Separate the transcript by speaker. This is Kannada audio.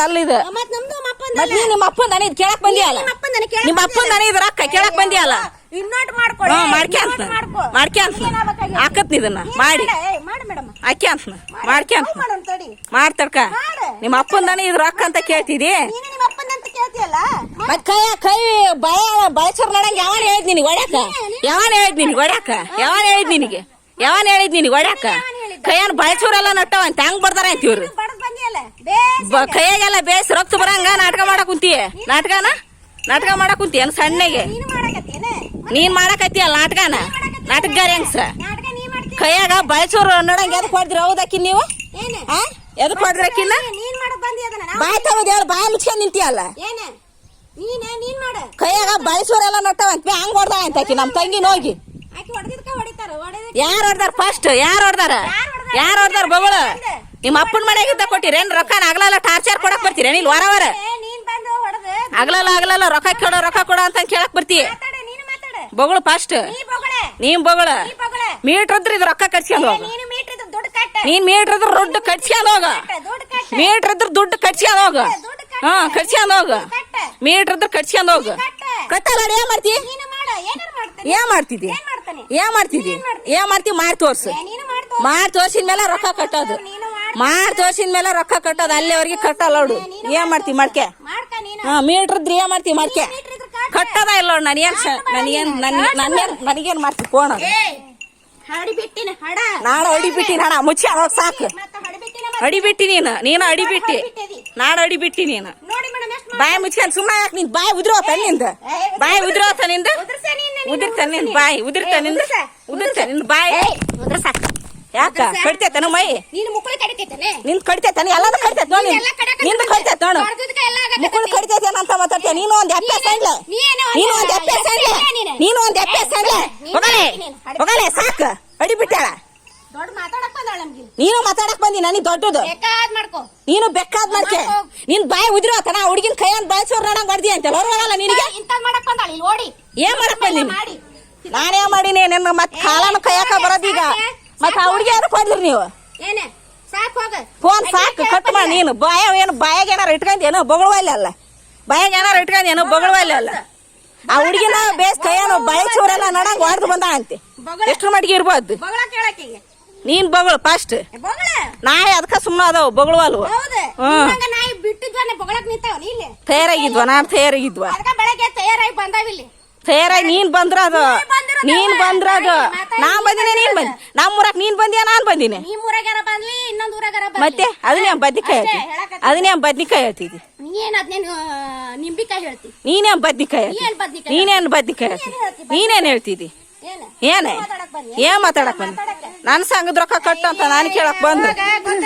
Speaker 1: ಅಲ್ಲ ಇದು?
Speaker 2: ಮತ್ ನಮ್ದು ನಮ್ಮ ಅಪ್ಪಂದ
Speaker 1: ಮತ್ ನೀ ನಿಮ್ಮ ಅಪ್ಪನ ದನಿ ಕೇಳಕ್ ಬಂದಿಯಲ್ಲ
Speaker 2: ನಿಮ್ಮ ಅಪ್ಪಂದನ ಕೇಳಕ್
Speaker 1: ನಿಮ್ಮ ಅಪ್ಪನ ದನಿ ಇದ್ರ ಅಕ್ಕ ಕೇಳಕ್ ಬಂದಿಯಲ್ಲ
Speaker 2: ಇನ್ನೊಟ್ ಮಾಡ್ಕೊಳ್ಳಿ
Speaker 1: ಹಾ ಮಾಡ್ಕ್ಯಾಂತ
Speaker 2: ಇನ್ನೊಟ್ ಮಾಡ್ಕೊ.
Speaker 1: ಮಾಡ್ಕ್ಯಾಂತ
Speaker 2: ಏನಾಗ್ಬೇಕಾಗಿತ್ತು?
Speaker 1: ಹಾಕತ್ ಇದನ್ನ.
Speaker 2: ಏನ್
Speaker 1: ಮಾಡಿ.
Speaker 2: ಮಾಡ? ಏ, ಮಾಡು ಮೇಡಮ್.
Speaker 1: ಹಾಕ್ಯಾಂತ ಮಾಡ್ಕ್ಯಾಂತ
Speaker 2: ನಾವು ಮಾಡೋಣ ತಡಿ.
Speaker 1: ಮಾಡ್ತಡ್ಕ
Speaker 2: ಮಾಡು.
Speaker 1: ನಿಮ್ಮ ಅಪ್ಪನ ದನ ಇದು ರೊಕ್ಕ ಅಂತ ಕೇಳ್ತಿದಿ?
Speaker 2: ನೀನು ನಿಮ್ಮ ಅಪ್ಪಂದ ಅಂತ ಕೇಳ್ತೀಯಲ್ಲ?
Speaker 1: ಮತ್ ಕೈ ಕೈ ಬಯ ಬಳಸರ್ ನಡಂಗ್ ಯಾವನ್ ಹೇಳಿದ್ ನಿನಗೆ ಹೊಡ್ಯಾಕ? ಯಾವನ್ ಹೇಳಿದ್ ನಿನಗೆ ಒಡ್ಯಾಕ ಯಾವನ್ ಹೇಳಿದ್ ನಿನಗೆ? ಯಾವನ್ ಹೇಳಿದ್ ನಿನಗೆ ಒಡ್ಯಾಕ ಕೈಯನ್ ಬಳಸೋರೆಲ್ಲ ನಟ್ಟವ ಅಂತ. ಹೆಂಗ್ ಬರ್ತಾರ ಅಂತ ಇವ್ರು
Speaker 2: ಬಡದ್ ಬಂದಿಯಲ್ಲ ಬೇಸ್
Speaker 1: ಬ- ಕೈಯಾಗೆಲ್ಲ ಬೇಸ್ ರಕ್ತ ಬರಂಗ ನಾಟಕ ಮಾಡಕ್ ಕುಂತಿ ನಾಟಕನ? ನಾಟಕ ಮಾಡಕ್ ಏನ್ ಸಣ್ಣಗೆ?
Speaker 2: ನೀನು
Speaker 1: ಮಾಡಕತ್ತಿ ಅಲ್ಲ ನಾಟಕನ? ನಾಟಕಗಾರ
Speaker 2: ನೀ ಮಾಡ್ತೀಯ
Speaker 1: ಕೈಯಾಗ ಬಯಸೋರು ನೋಡಂಗ ಎದಕ್ ಹೊಡೆದ್ರಿ ಹೌದಾಕಿ ನೀವು? ಎದಕ್ ಹೊಡ್ದ್ರಿ ಅಕ್ಕಿನ ಬಾಯ್ ತಗೋದ್ ಹೇಳ ಬಾಯ್ ಮುಚ್ಕೊಂಡ್ ನಿಂತಿಯಲ್ಲ? ಕೈಯಾಗ ಬಳಸೋರೆಲ್ಲ ನಟ್ಟವ ಅಂತ ಹಂಗ್ ಹೊಡ್ದ ಅಂತ ಆಕಿ ನಮ್ ತಂಗಿನ ಹೋಗಿ. ಯಾರ್ ಹೊಡ್ದಾರ ಫಸ್ಟ್ ಯಾರ್ ಹೊಡ್ದಾರ? ಯಾರ್ ಹೊಡ್ದಾರ? ಬಗಳು ನಿಮ್ಮ ಅಪ್ಪನ ಮನೆಗಿದ್ದ ಕೊಟ್ಟಿರೇನ್ ರೊಕ್ಕ ಆಗ್ಲಲ್ಲ ಟಾರ್ಚರ್ ಕೊಡಕ್ ಬರ್ತೀರೇನ್? ಇಲ್ಲಿ ವಾರ ವಾರ. ಆಗ್ಲಲ್ಲ ಆಗ್ಲಲ್ಲ ರೊಕ್ಕ ಕೇಳೋ ರೊಕ್ಕ ಕೊಡ ಅಂತ ಕೇಳಕ್ ಬರ್ತಿ
Speaker 2: ಮಾತಾಡ ನೀನು ಮಾತಾಡ.
Speaker 1: ಬಗಳು ಫಸ್ಟ್ ನೀನ್ ಬಗಳ. ಮೀಟ್ರ್ ಇದ್ರ ಇದು ರೊಕ್ಕ ಕಟ್ಸ್ಕೊಂಡು ಹೋಗ.
Speaker 2: ನೀನು ಮೀಟರ್
Speaker 1: ಇದ್ರ ದುಡ್ಡು ಕಟ್ಸ್ಕೊಂಡ್ ಹೋಗ. ಮೀಟರ್ ಇದ್ರ ದುಡ್ಡು ಕಟ್ಸ್ಕೊಂಡು ಹೋಗ. ಹಾ ಕಟ್ಸ್ಕೊಂಡ್ ಹೋಗ. ಮೀಟರ್ ಇದ್ರ ಕಟ್ಸ್ಕೊಂಡ್ ಹೋಗ.
Speaker 2: ಕಟ್ಟ.
Speaker 1: ಕಟ್ಟಲ್ಲ ಏನ್ ಮಾಡ್ತಿ? ಏನ್ ಮಾಡ್ತಿದ್ದಿ?
Speaker 2: ಏನ್
Speaker 1: ಮಾಡ್ತಿದ್ದಿ? ಏನ್ ಮಾಡ್ತಿ? ಮಾಡಿ ತೋರ್ಸು. ಮಾಡಿ ತೋರ್ಸಿದ ಮೇಲೆ ರೊಕ್ಕ ಕಟ್ಟೋದು.
Speaker 2: ಮಾಡ್
Speaker 1: ತೋರ್ಸಿದ ಮೇಲೆ ರೊಕ್ಕ ಕಟ್ಟೋದು ಅಲ್ಲಿವರೆಗೆ ಕಟ್ಟಲ್ಲ ನೋಡು ಏನ್ ಮಾಡ್ತಿ ಮಡ್ಕೆ? ಹಾ ಮೀಟರ್ ಇದ್ರ ಏನ್ ಮಾಡ್ತಿ ಮಡ್ಕೆ? ಕಟ್ಟದ ಇಲ್ಲ ನೋಡ್ ನನಗೇನ್ ನನಗೇನ್ ನನ್ನೇನ್ ನನಗೇನ್ ಮಾಡ್ತಿ ಫೋನ್
Speaker 2: ಏ ಅಡಿಬಿಟ್ಟಿ
Speaker 1: ನಾಡ ಮುಚ್ಚಿ ಹೋಗ್ ಸಾಕು. ಅಡಿಬಿಟ್ಟಿ ನೀನು ನೀನು ಅಡಿಬಿಟ್ಟಿ ನಾಡ ಅಡಿಬಿಟ್ಟಿ ನೀನು
Speaker 2: ನೋಡಿ
Speaker 1: ಬಾಯಿ ಮುಚ್ಕೊಂಡ್ ಸುಮ್ಮನೆ ಯಾಕೆ ನಿನ್ ಬಾಯ್ ಉದ್ರೋತ ನಿಂದ? ಬಾಯಿ ಉದ್ರೋತ ನಿಂದ?
Speaker 2: ಉದ್ರಸ ನೀನು
Speaker 1: ಉದಿರ್ತ ನಿನ್ ಬಾಯಿ ಉದ್ರ ನಿಂದ? ಯಾಕ? ಕಡಿತೈತನ ಮೈ?
Speaker 2: ನೀನು ಮುಕ್ಕಳು ಕಡಿತೈತನೆ?
Speaker 1: ನಿನ್ ಕಡಿತೈತನ? ಎಲ್ಲಾನು ಕಡಿತೈತ ನೋಡಿ. ನಿಂದು ಕಡಿತೈತ್ ನೋಡು. ಮುಕ್ಕಳು ಕಡಿತೈತೇನ ಅಂತ ಮಾತಾಡ್ತೀಯ? ನೀನು ಒಂದ್ ಎಪ್ಪೆ ಸಣ್ಣ
Speaker 2: ನೀನು ಒಂದ್
Speaker 1: ಎಪ್ಪೆ ಸಂಡ್ಲೆ
Speaker 2: ನೀನು.
Speaker 1: ಒಂದ್ ಎಪ್ಪೆ
Speaker 2: ಸಣ್ಣ
Speaker 1: ಹೋಗಲೆ. ಹೋಗಲೆ ಸಾಕು.
Speaker 2: ಬಂದಾಳ ನಮ್ಗೆ.
Speaker 1: ನೀನು ಮಾತಾಡಕ್ ಬಂದಿ ನನಗೆ ದೊಡ್ಡದು. ನೀನು ಬೆಕ್ಕಾದ್ ಮಾಡ್ಕೆ. ನಿನ್ ಬಾಯಿ ಉದ್ರೋತನ ಹುಡುಗಿನ ಕೈಯನ್ ಬಾಯಿಸೋರ್ ನೋಡಂಗ್ ಮಾಡ್ದಿ ಅಂತ ಹೊರಗಲ್ಲ ನಿನಗೆ? ಏನ್ ಮಾಡಕ್ ಬಂದಿ?
Speaker 2: ಮಾಡಿ.
Speaker 1: ನಾನೇ ಮಾಡಿನಿ ನಿನ್ನ ಮತ್ ಕಾಲನ ಕೈಯಾಕ ಬರೋದೀಗ ಮತ್ ಆ ಹುಡುಗಿ ಯಾರು ಕೊಡ್ರಿ ನೀವು?
Speaker 2: ಏನೇ? ಸಾಕ್ ಹೋಗ.
Speaker 1: ಫೋನ್ ಸಾಕು ಕಟ್ ಮಾಡಿ ನೀನು. ಬಾಯ ಏನು ಬಾಯಾಗ ಏನಾರ ಏನೋ ಬೊಗಳವಲ್ಲ ಅಲ್ಲ? ಬಾಯಾಗ ಏನಾರ ಏನೋ ಬೊಗಳವಲ್ಲ ಅಲ್ಲ? ಆ ಹುಡುಗಿನ ಬೇಸ್ ಕೈಯನು ಬಾಯಿಸೋರೆಲ್ಲ ನಡಂಗ್ ಹೊಡೆದು ಬಂದ ಅಂತೆ. ಎಷ್ಟು ಮಟ್ಟಿಗೆ ಇರ್ಬೋದು? ನೀನ್ ಬೊಗಳು ಫಸ್ಟ್ ನಾಯಿ ಅದಕ್ಕ ಸುಮ್ಮನೆ ಅದಾವ ಬೊಗಳವಲ್ವ? ತಯಾರಾಗಿದ್ವ ನಾನು ತಯಾರಾಗಿದ್ವ.
Speaker 2: ತಯಾರಾಗಿ
Speaker 1: ನೀನ್ ಬಂದ್ರ ಅದು ನೀನ್
Speaker 2: ಬಂದ್ರಾಗ
Speaker 1: ಬಂದ್ರ ನಾ ಬಂದಿನಿ ನೀನ್ ಬಂದಿ ನಮ್ಮ ಊರಾಗ ನೀನ್ ಬಂದಿಯ ನಾನ್ ಬಂದಿನಿ.
Speaker 2: ಬಂದ್ಲಿ ಇನ್ನೊಂದ್ ಬಂದ್ಲಿ
Speaker 1: ಮತ್ತೆ ಅದನ್ನೇ ಬದ್ನಿಕಾಯಿ ಹೇಳ್ತಿ. ಅದನ್ನೇ ಬದ್ನಿಕಾಯಿ ಹೇಳ್ತಿದ್ದಿ.
Speaker 2: ನೀ ಏನ್ ಅದ್ನೇನು ನಿಂಬಿಕಾಯಿ ಹೇಳ್ತಿ?
Speaker 1: ನೀನೇನ್ ಬದ್ನಿಕಾಯಿ ಹೇಳ್ತಿ.
Speaker 2: ನೀನ್ ಬದ್ನಿಕಾಯಿ
Speaker 1: ನೀನೇನ್ ಬದ್ನಿಕಾಯಿ ಹೇಳ್ತಿ. ನೀನೇನ್ ಹೇಳ್ತಿದ್ದಿ?
Speaker 2: ಏನ?
Speaker 1: ಏನೇ?
Speaker 2: ಮಾತಾಡಕ್
Speaker 1: ಬಂದ್? ನನ್ ಸಂಘದ ರೊಕ್ಕ ಕಟ್ಟು ಅಂತ ನಾನು ಕೇಳಕ್ ಬಂದು.
Speaker 2: ಇವಾಗ ಗೊತ್ತಾಯ್ತು.